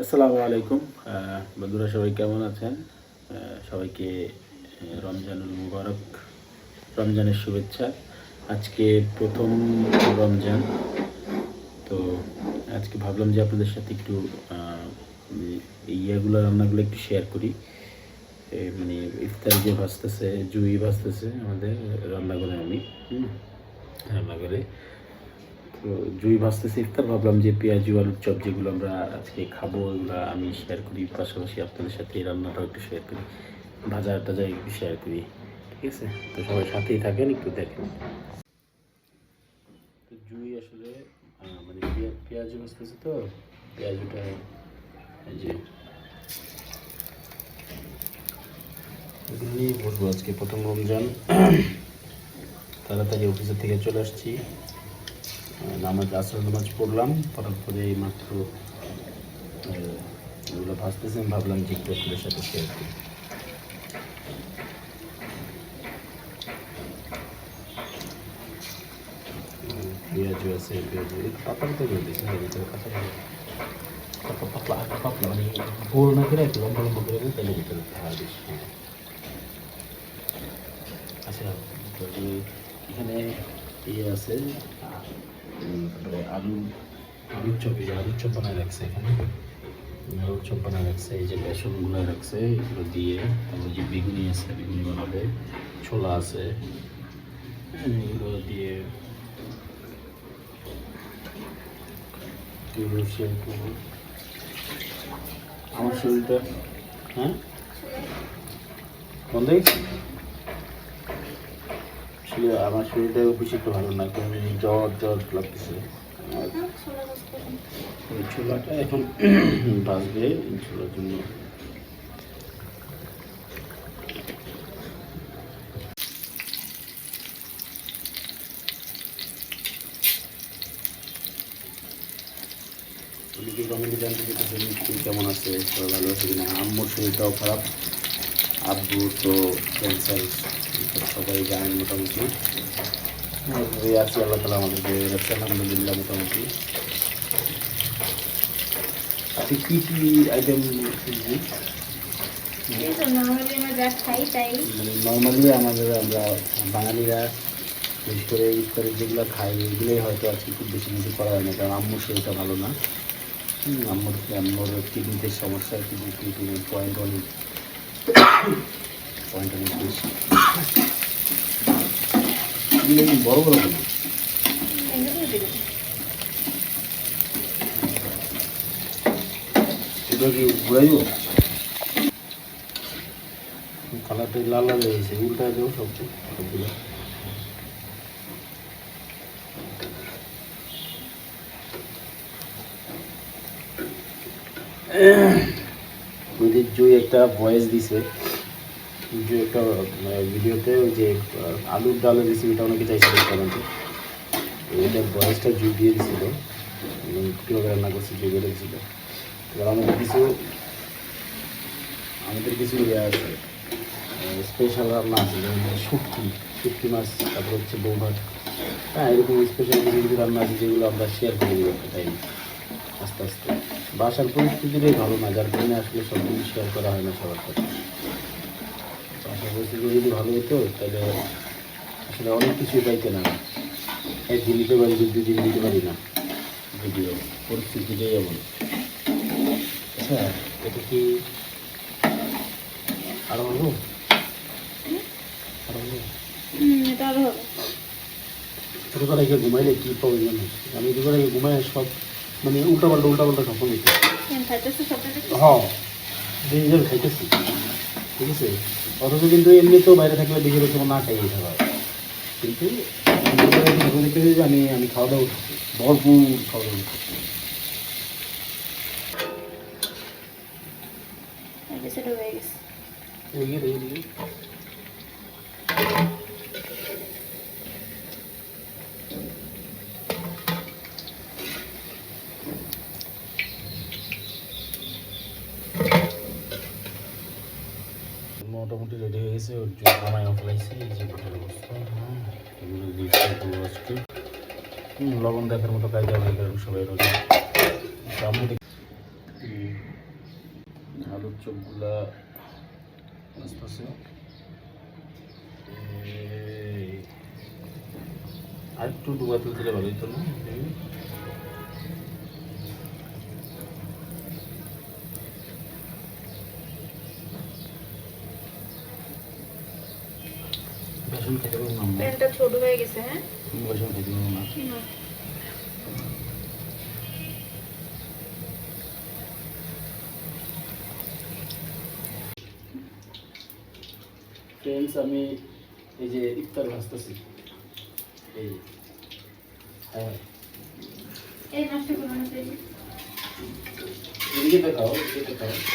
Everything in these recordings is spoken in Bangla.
আসসালামু আলাইকুম। বন্ধুরা সবাই কেমন আছেন? সবাইকে রমজানুল মুবারক রমজানের শুভেচ্ছা। আজকে প্রথম রমজান। তো আজকে ভাবলাম যে আপনাদের সাথে একটু ইয়েগুলো রান্নাগুলো একটু শেয়ার করি। মানে ইফতারি যে ভাজতেছে জুই ভাজতেছে আমাদের রান্নাঘরে আমি। হুম, রান্না করে তো জুই ভাজতেছে ইফতার ভাবলাম যে পেঁয়াজু আলুর চপ যেগুলো আমরা আজকে খাব এগুলো আমি শেয়ার করি। পাশাপাশি আপনাদের সাথে রান্নাটাও একটু শেয়ার করি। ভাজা টাজা একটু শেয়ার করি। ঠিক আছে? তো সবাই সাথেই থাকেন, একটু দেখেন। তো জুই আসলে মানে পেঁয়া- পেঁয়াজু ভাজতেছে তো, পেঁয়াজুটা যে এগুলো বসবো আজকে প্রথম রমজান। তাড়াতাড়ি অফিসের থেকে চলে আসছি। নামাজ আসর নামাজ পড়লাম, পড়ার পরে এই মাত্র এগুলো ভাসতেছে, আমি ভাবলাম যে আপনাদের সাথে শেয়ার করি হ্যাঁ ভিতরে পাতলা মানে একটু ভিতরে হ্যাঁ। আচ্ছা এখানে ইয়ে আছে তারপরে আলু আলুর চপ, এই যে আলুর চপ বানায় রাখছে এখানে। আলুর চপ বানায় রাখছে, এই যে বেসনগুলো রাখছে, এগুলো দিয়ে তারপরে যে বেগুনি আছে, বেগুনি বানাবে, ছোলা আছে এগুলো দিয়ে আমার শরীরটা হ্যাঁ? বন্ধ? হয়ে? আসলে আমার শরীরটা বেশি একটু ভালো না জ্বর জ্বর লাগতেছে। ছোলাটা এখন ছোলার জন্য। কেমন আছে ভালো আছে কিনা? আম্মুর শরীরটাও খারাপ আব্বু তো ক্যান্সার সবাই জানেন মোটামুটি। এইভাবেই আছি আল্লাহ তালা আমাদেরকে রাখছে আলহামদুলিল্লাহ মোটামুটি। আচ্ছা কী কী আইটেম মানে নর্মালি আমাদের আমরা বাঙালিরা বিশেষ করে ইফতারি যেগুলো খাই এগুলোই হয়তো আজকে খুব বেশি কিছু করা হয় না কারণ আম্মুর শরীরটা ভালো না। আম্মুর আম্মুর কিডনিতে সমস্যা কিডনি কিডনির পয়েন্ট অনেক পয়েন্ট অনেক বেশি। বড় কি ঘুরাইব কালারটা লাল লাল হয়ে গেছে উল্টা দেবো সব। সবগুলো ওদের জুই একটা ভয়েস দিছে। জুই একটা ভিডিওতে যে আলুর ডালের রেসিপিটা অনেকে চাইছিল কমেন্টে ওইটা বয়সটা জুই দিয়ে এবং কীভাবে রান্না করছে বলে দিছিল। এবার আমাদের কিছু আমাদের কিছু ইয়ে আছে। স্পেশাল রান্না আছে, যেমন শুটকি। শুটকি মাছ, তারপর হচ্ছে বৌভাত। হ্যাঁ এরকম স্পেশাল কিছু কিছু রান্না আছে যেগুলো আমরা শেয়ার করে দিব একটা টাইম আস্তে আস্তে। বাসার পরিস্থিতিটাই ভালো না, যার কারণে আসলে সব কিছু শেয়ার করা হয় না সবার বাসার পরিস্থিতি যদি ভালো হতো তাহলে আসলে অনেক কিছুই পাইতে না। একদিন দিতে পারি দু দিন দিতে পারি না। ভিডিও পরিস্থিতিটাই এমন। আচ্ছা এটা কি আরও হলো আরও হলো ছোটোবেলায় গিয়ে ঘুমাইলে কী প্রবলেম আমি ছোটোবেলায় গিয়ে ঘুমাই সব মানে উল্টা পাল্টা উল্টা পাল্টা স্বপ্ন দেখি হ্যাঁ খাইতেছি। ঠিক আছে? অথচ কিন্তু এমনিতেও বাইরে থাকলে দেখে বেশি না খাই যেতে হয়। কিন্তু দেখতে যে আমি আমি খাওয়া দাওয়া উঠছি ভরপুর খাওয়া দাওয়া উঠছি সেটা হয়ে গেছে এদিকে এদিকে মোটামুটি রেডি হয়ে গেছে ওর জন্য নামাই ফেলাইছি এই যে গোটার অবস্থা হ্যাঁ এগুলো রিফ্রাই করব আজকে লবণ দেখার মতো কাজ হবে কারণ সবাই রোজা তো আমি হুম। চোখগুলা আসতেছে আর একটু ডুবা তুলতে দিলে ভালো হতো না বেসন খেতে পারব না প্যানটা ছোট হয়ে গেছে হ্যাঁ? বেসন খেতে পারব না ফ্রেন্ডস আমি এই যে ইফতার ভাজতেছি। এই হ্যাঁ। এই নষ্ট করব না এদিকে দেখাও এদিকে দেখাও এই যে।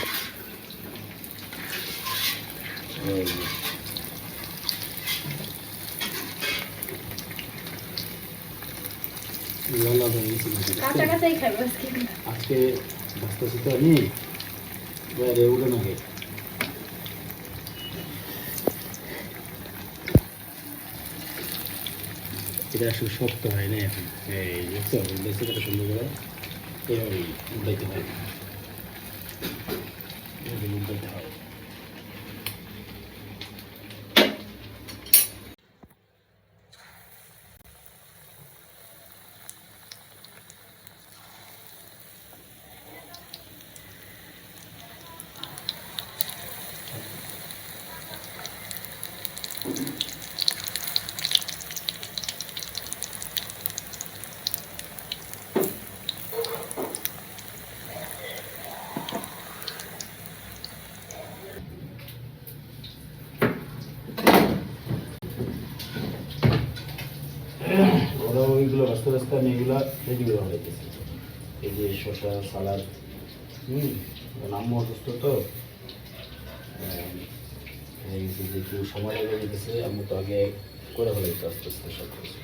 লালা হয়ে গেছে নাকি? কাঁচা কাঁচাই খাব আজকে। ভাজতেছি তো আমি। বাইরে উঠে না গে। এটা আসলে শক্ত হয় না এখন? এই দেখছ দেখছ কত সুন্দর করে? এইভাবেই উঠাইতে হয়। উঠাইতে হয় ওরা আমি এগুলো রেডি করে হয়েছে এই যে শসা, সালাদ, হুম আম্মু অসুস্থ তো। যেহেতু যে সময় লেগে যেতেছে আম্মু তো আগে করে ফেলাইছে আস্তে আস্তে সব কিছু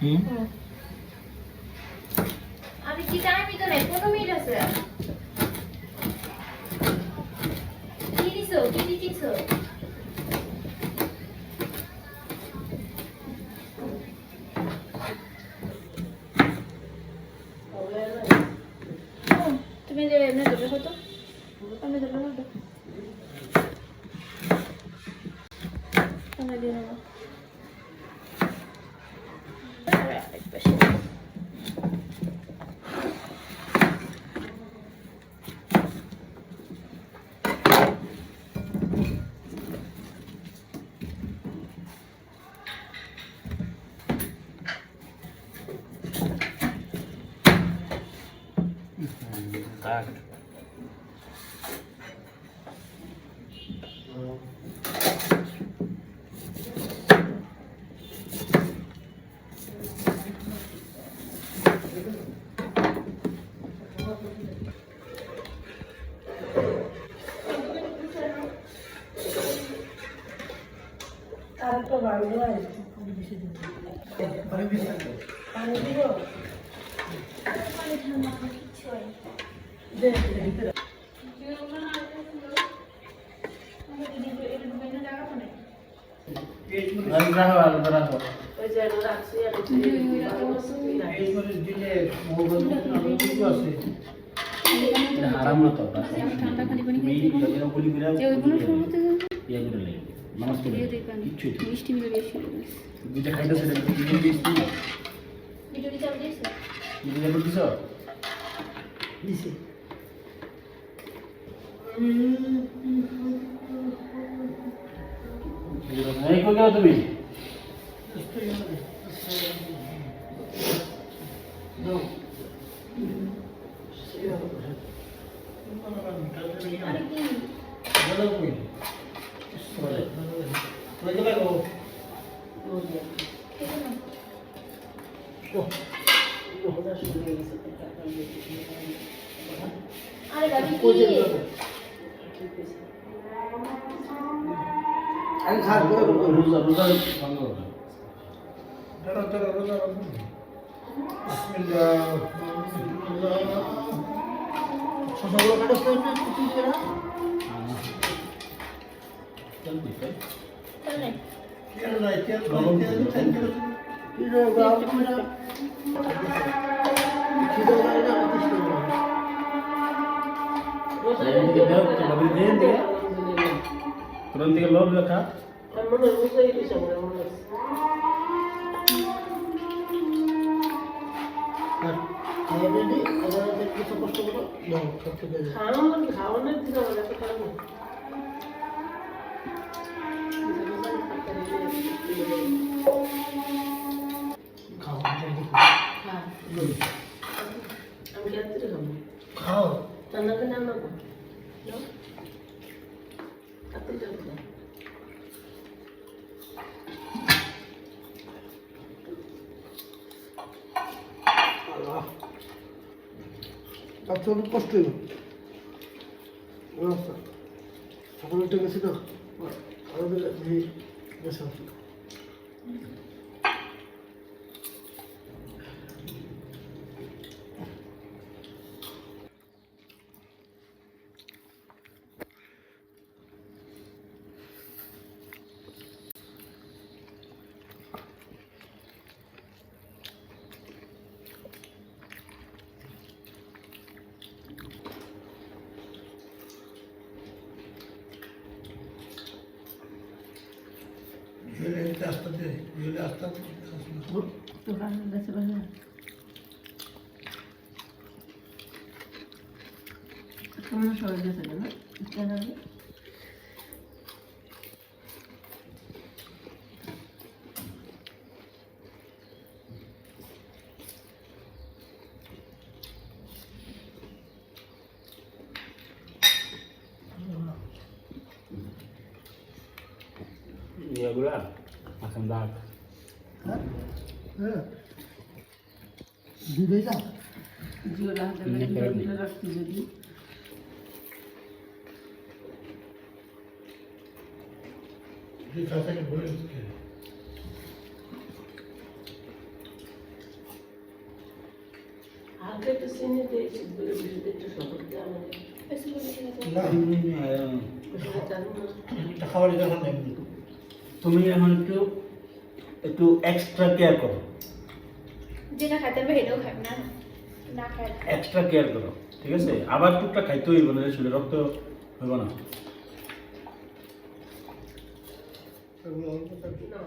হুম আমি Так. হারাম না তো ঠান্ডা নামাজ পড়ে তো মিষ্টি মিলে বেশি যেটা দিস তুই ভিডিওটি চাপ দিয়েছে? দিদি যাবে দিছ? দিছি। এই গেল তুমি? আরে কি বাবি কি আমি খাট করে করব রোজা রোজা। দাঁড়া দাঁড়া দাঁড়া বিসমিল্লাহ শশাগুলো কাটছ না কিছু করে নে তেল নাই তেল নাই তেল তেল কি রে গাও আমরা খিদে লাগে না কিছু এখান থেকে দাও, তো ভাবি দেন দিকে। লোভ লেখা আর খাওয়াবে নি এবার কিছু কষ্ট করো ঠিক তার তো অনেক কষ্ট হইল। সকালে উঠে গেছি না? আরও গেছে আস্তে আস্তে আস্তে ইয়েগুলা মাখন দাগ হ্যাঁ হ্যাঁ দুধে যা বেশি করে ঠিক আছে না খাবার তুমি এখন একটু একটু এক্সট্রা কেয়ার করো। যেটা খাইতে হবে না না খায় এক্সট্রা কেয়ার করো ঠিক আছে? আবার টুকটা খাইতে হইব না শরীরে রক্ত হইব না। না